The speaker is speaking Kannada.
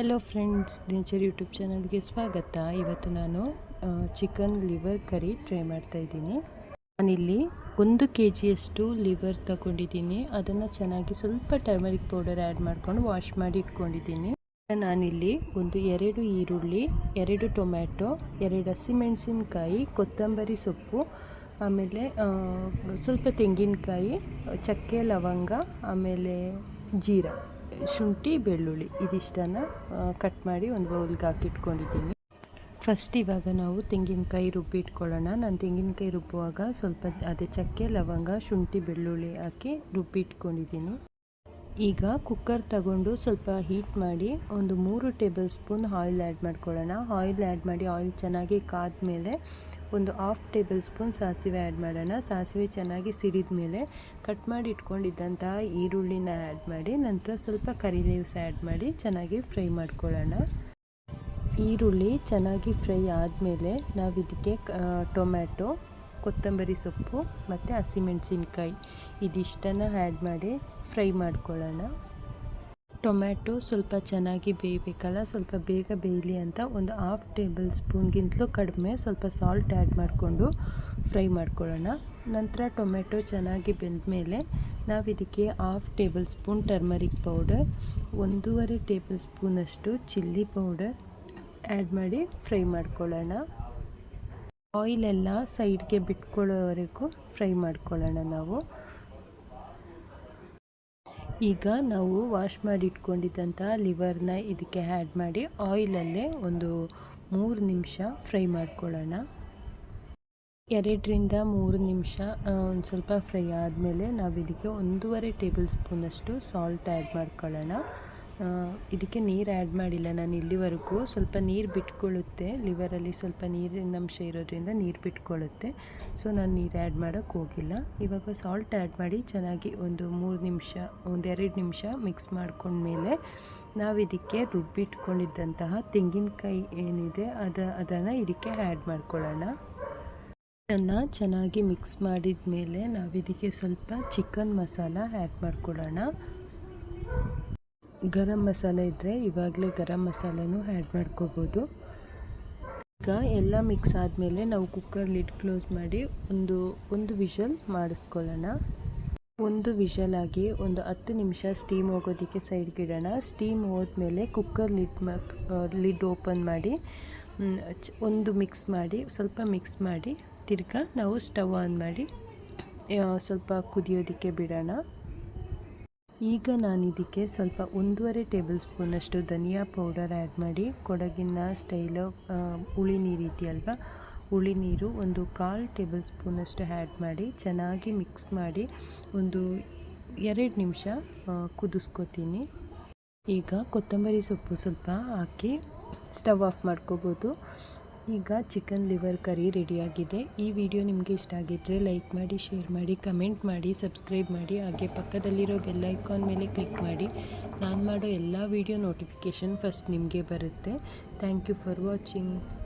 ಹೆಲೋ ಫ್ರೆಂಡ್ಸ್ ನೇಚರ್ ಯೂಟ್ಯೂಬ್ ಚಾನಲ್ಗೆ ಸ್ವಾಗತ. ಇವತ್ತು ನಾನು ಚಿಕನ್ ಲಿವರ್ ಕರಿ ಟ್ರೈ ಮಾಡ್ತಾ ಇದ್ದೀನಿ. ನಾನಿಲ್ಲಿ ಒಂದು ಕೆ ಜಿಯಷ್ಟು ಲಿವರ್ ತಗೊಂಡಿದ್ದೀನಿ. ಅದನ್ನು ಚೆನ್ನಾಗಿ ಸ್ವಲ್ಪ ಟರ್ಮರಿಕ್ ಪೌಡರ್ ಆ್ಯಡ್ ಮಾಡ್ಕೊಂಡು ವಾಶ್ ಮಾಡಿ ಇಟ್ಕೊಂಡಿದ್ದೀನಿ. ನಾನಿಲ್ಲಿ ಒಂದು ಎರಡು ಈರುಳ್ಳಿ, ಎರಡು ಟೊಮ್ಯಾಟೊ, ಎರಡು ಹಸಿಮೆಣಸಿನ್ಕಾಯಿ, ಕೊತ್ತಂಬರಿ ಸೊಪ್ಪು, ಆಮೇಲೆ ಸ್ವಲ್ಪ ತೆಂಗಿನಕಾಯಿ, ಚಕ್ಕೆ ಲವಂಗ, ಆಮೇಲೆ ಜೀರಾ. ಶುಂಠಿ, ಬೆಳ್ಳುಳ್ಳಿ ಇದಿಷ್ಟನ್ನು ಕಟ್ ಮಾಡಿ ಒಂದು ಬೌಲ್ಗೆ ಹಾಕಿಟ್ಕೊಂಡಿದ್ದೀನಿ. ಫಸ್ಟ್ ಇವಾಗ ನಾವು ತೆಂಗಿನಕಾಯಿ ರುಬ್ಬಿಟ್ಕೊಳ್ಳೋಣ ನಾನು ತೆಂಗಿನಕಾಯಿ ರುಬ್ಬುವಾಗ ಸ್ವಲ್ಪ ಅದೇ ಚಕ್ಕೆ, ಲವಂಗ, ಶುಂಠಿ, ಬೆಳ್ಳುಳ್ಳಿ ಹಾಕಿ ರುಬ್ಬಿಟ್ಕೊಂಡಿದ್ದೀನಿ ಈಗ ಕುಕ್ಕರ್ ತಗೊಂಡು ಸ್ವಲ್ಪ ಹೀಟ್ ಮಾಡಿ ಒಂದು ಮೂರು ಟೇಬಲ್ ಸ್ಪೂನ್ ಆಯಿಲ್ ಆ್ಯಡ್ ಮಾಡ್ಕೊಳ್ಳೋಣ. ಆಯಿಲ್ ಆ್ಯಡ್ ಮಾಡಿ ಆಯಿಲ್ ಚೆನ್ನಾಗಿ ಕಾದ ಮೇಲೆ ಒಂದು ಹಾಫ್ ಟೇಬಲ್ ಸ್ಪೂನ್ ಸಾಸಿವೆ ಆ್ಯಡ್ ಮಾಡೋಣ. ಸಾಸಿವೆ ಚೆನ್ನಾಗಿ ಸಿಡಿದ ಮೇಲೆ ಕಟ್ ಮಾಡಿ ಇಟ್ಕೊಂಡಿದ್ದಂತಹ ಈರುಳ್ಳಿನ ಆ್ಯಡ್ ಮಾಡಿ, ನಂತರ ಸ್ವಲ್ಪ ಕರಿ ಲೀವ್ಸ್ ಆ್ಯಡ್ ಮಾಡಿ ಚೆನ್ನಾಗಿ ಫ್ರೈ ಮಾಡ್ಕೊಳ್ಳೋಣ. ಈರುಳ್ಳಿ ಚೆನ್ನಾಗಿ ಫ್ರೈ ಆದಮೇಲೆ ನಾವು ಇದಕ್ಕೆ ಟೊಮ್ಯಾಟೊ, ಕೊತ್ತಂಬರಿ ಸೊಪ್ಪು ಮತ್ತು ಹಸಿಮೆಣಸಿನ್ಕಾಯಿ ಇದಿಷ್ಟನ್ನು ಆ್ಯಡ್ ಮಾಡಿ ಫ್ರೈ ಮಾಡ್ಕೊಳ್ಳೋಣ. ಟೊಮ್ಯಾಟೊ ಸ್ವಲ್ಪ ಚೆನ್ನಾಗಿ ಬೇಯಬೇಕಲ್ಲ, ಸ್ವಲ್ಪ ಬೇಗ ಬೇಯಲಿ ಅಂತ ಒಂದು ಹಾಫ್ ಟೇಬಲ್ ಸ್ಪೂನ್ಗಿಂತಲೂ ಕಡಿಮೆ ಸ್ವಲ್ಪ ಸಾಲ್ಟ್ ಆ್ಯಡ್ ಮಾಡಿಕೊಂಡು ಫ್ರೈ ಮಾಡ್ಕೊಳ್ಳೋಣ. ನಂತರ ಟೊಮೆಟೊ ಚೆನ್ನಾಗಿ ಬೆಂದ ಮೇಲೆ ನಾವು ಇದಕ್ಕೆ half tablespoon turmeric powder ಒಂದೂವರೆ ಟೇಬಲ್ ಸ್ಪೂನಷ್ಟು ಚಿಲ್ಲಿ ಪೌಡರ್ ಆ್ಯಡ್ ಮಾಡಿ ಫ್ರೈ ಮಾಡ್ಕೊಳ್ಳೋಣ. ಆಯಿಲೆಲ್ಲ ಸೈಡ್ಗೆ ಬಿಟ್ಕೊಳ್ಳೋವರೆಗೂ ಫ್ರೈ ಮಾಡ್ಕೊಳ್ಳೋಣ ನಾವು. ಈಗ ನಾವು ವಾಶ್ ಮಾಡಿ ಇಟ್ಕೊಂಡಿದ್ದಂಥ ಲಿವರ್ನ ಇದಕ್ಕೆ ಆ್ಯಡ್ ಮಾಡಿ ಆಯಿಲಲ್ಲೇ ಒಂದು ಮೂರು ನಿಮಿಷ ಫ್ರೈ ಮಾಡ್ಕೊಳ್ಳೋಣ. ಎರಡರಿಂದ ಮೂರು ನಿಮಿಷ ಒಂದು ಸ್ವಲ್ಪ ಫ್ರೈ ಆದಮೇಲೆ ನಾವು ಇದಕ್ಕೆ ಒಂದೂವರೆ ಟೇಬಲ್ ಸ್ಪೂನಷ್ಟು ಸಾಲ್ಟ್ ಆ್ಯಡ್ ಮಾಡ್ಕೊಳ್ಳೋಣ. ಇದಕ್ಕೆ ನೀರು ಆ್ಯಡ್ ಮಾಡಿಲ್ಲ. ನಾನು ಇಲ್ಲಿವರೆಗೂ ಸ್ವಲ್ಪ ನೀರು ಬಿಟ್ಕೊಳ್ಳುತ್ತೆ ಲಿವರಲ್ಲಿ ಸ್ವಲ್ಪ ನೀರಿನ ಅಂಶ ಇರೋದ್ರಿಂದ ನೀರು ಬಿಟ್ಕೊಳ್ಳುತ್ತೆ ಸೊ ನಾನು ನೀರು ಆ್ಯಡ್ ಮಾಡೋಕ್ಕೆ ಹೋಗಿಲ್ಲ. ಇವಾಗ ಸಾಲ್ಟ್ ಆ್ಯಡ್ ಮಾಡಿ ಚೆನ್ನಾಗಿ ಒಂದು ಮೂರು ನಿಮಿಷ ಒಂದೆರಡು ನಿಮಿಷ ಮಿಕ್ಸ್ ಮಾಡ್ಕೊಂಡ್ಮೇಲೆ ನಾವು ಇದಕ್ಕೆ ರುಬ್ಬಿಟ್ಕೊಂಡಿದ್ದಂತಹ ತೆಂಗಿನಕಾಯಿ ಏನಿದೆ, ಅದ, ಅದನ್ನು ಇದಕ್ಕೆ ಆ್ಯಡ್ ಮಾಡ್ಕೊಳ್ಳೋಣ. ಇದನ್ನು ಚೆನ್ನಾಗಿ ಮಿಕ್ಸ್ ಮಾಡಿದ ಮೇಲೆ ನಾವು ಇದಕ್ಕೆ ಸ್ವಲ್ಪ ಚಿಕನ್ ಮಸಾಲ ಆ್ಯಡ್ ಮಾಡ್ಕೊಳ್ಳೋಣ. ಗರಂ ಮಸಾಲೆ ಇದ್ದರೆ ಇವಾಗಲೇ ಗರಂ ಮಸಾಲೆನೂ ಆ್ಯಡ್ ಮಾಡ್ಕೋಬೋದು. ಈಗ ಎಲ್ಲ ಮಿಕ್ಸ್ ಆದಮೇಲೆ ನಾವು ಕುಕ್ಕರ್ ಲಿಡ್ ಕ್ಲೋಸ್ ಮಾಡಿ ಒಂದು ಒಂದು ವಿಷಲ್ ಮಾಡಿಸ್ಕೊಳ್ಳೋಣ. ಒಂದು ವಿಷಲ್ ಆಗಿ ಒಂದು ಹತ್ತು ನಿಮಿಷ ಸ್ಟೀಮ್ ಹೋಗೋದಕ್ಕೆ ಸೈಡ್ಗೆ ಇಡೋಣ. ಸ್ಟೀಮ್ ಹೋದ್ಮೇಲೆ ಕುಕ್ಕರ್ ಲಿಡ್ ಲಿಡ್ ಓಪನ್ ಮಾಡಿ ಒಂದು ಮಿಕ್ಸ್ ಮಾಡಿ, ಸ್ವಲ್ಪ ಮಿಕ್ಸ್ ಮಾಡಿ ತಿರ್ಗಾ ನಾವು ಸ್ಟವ್ ಆನ್ ಮಾಡಿ ಸ್ವಲ್ಪ ಕುದಿಯೋದಕ್ಕೆ ಬಿಡೋಣ. ಈಗ ನಾನು ಇದಕ್ಕೆ ಸ್ವಲ್ಪ ಒಂದೂವರೆ ಟೇಬಲ್ ಸ್ಪೂನಷ್ಟು ಧನಿಯಾ ಪೌಡರ್ ಆ್ಯಡ್ ಮಾಡಿ, ಕೊಡಗಿನ ಸ್ಟೈಲು ಹುಳಿ ನೀರು ಇದೆಯಲ್ವ, ಹುಳಿ ನೀರು ಒಂದು ಕಾಲು ಟೇಬಲ್ ಸ್ಪೂನಷ್ಟು ಆ್ಯಡ್ ಮಾಡಿ, ಚೆನ್ನಾಗಿ ಮಿಕ್ಸ್ ಮಾಡಿ ಒಂದು ಎರಡು ನಿಮಿಷ ಕುದಿಸ್ಕೋತೀನಿ. ಈಗ ಕೊತ್ತಂಬರಿ ಸೊಪ್ಪು ಸ್ವಲ್ಪ ಹಾಕಿ ಸ್ಟವ್ ಆಫ್ ಮಾಡ್ಕೋಬೋದು. ಈಗ ಚಿಕನ್ ಲಿವರ್ ಕರಿ ರೆಡಿಯಾಗಿದೆ. ಈ ವಿಡಿಯೋ ನಿಮಗೆ ಇಷ್ಟ ಆಗಿದ್ದರೆ ಲೈಕ್ ಮಾಡಿ, ಶೇರ್ ಮಾಡಿ, ಕಮೆಂಟ್ ಮಾಡಿ, ಸಬ್ಸ್ಕ್ರೈಬ್ ಮಾಡಿ, ಹಾಗೆ ಪಕ್ಕದಲ್ಲಿರೋ ಬೆಲ್ ಐಕಾನ್ ಮೇಲೆ ಕ್ಲಿಕ್ ಮಾಡಿ. ನಾನು ಮಾಡೋ ಎಲ್ಲ ವಿಡಿಯೋ ನೋಟಿಫಿಕೇಷನ್ ಫಸ್ಟ್ ನಿಮಗೆ ಬರುತ್ತೆ. Thank you for watching.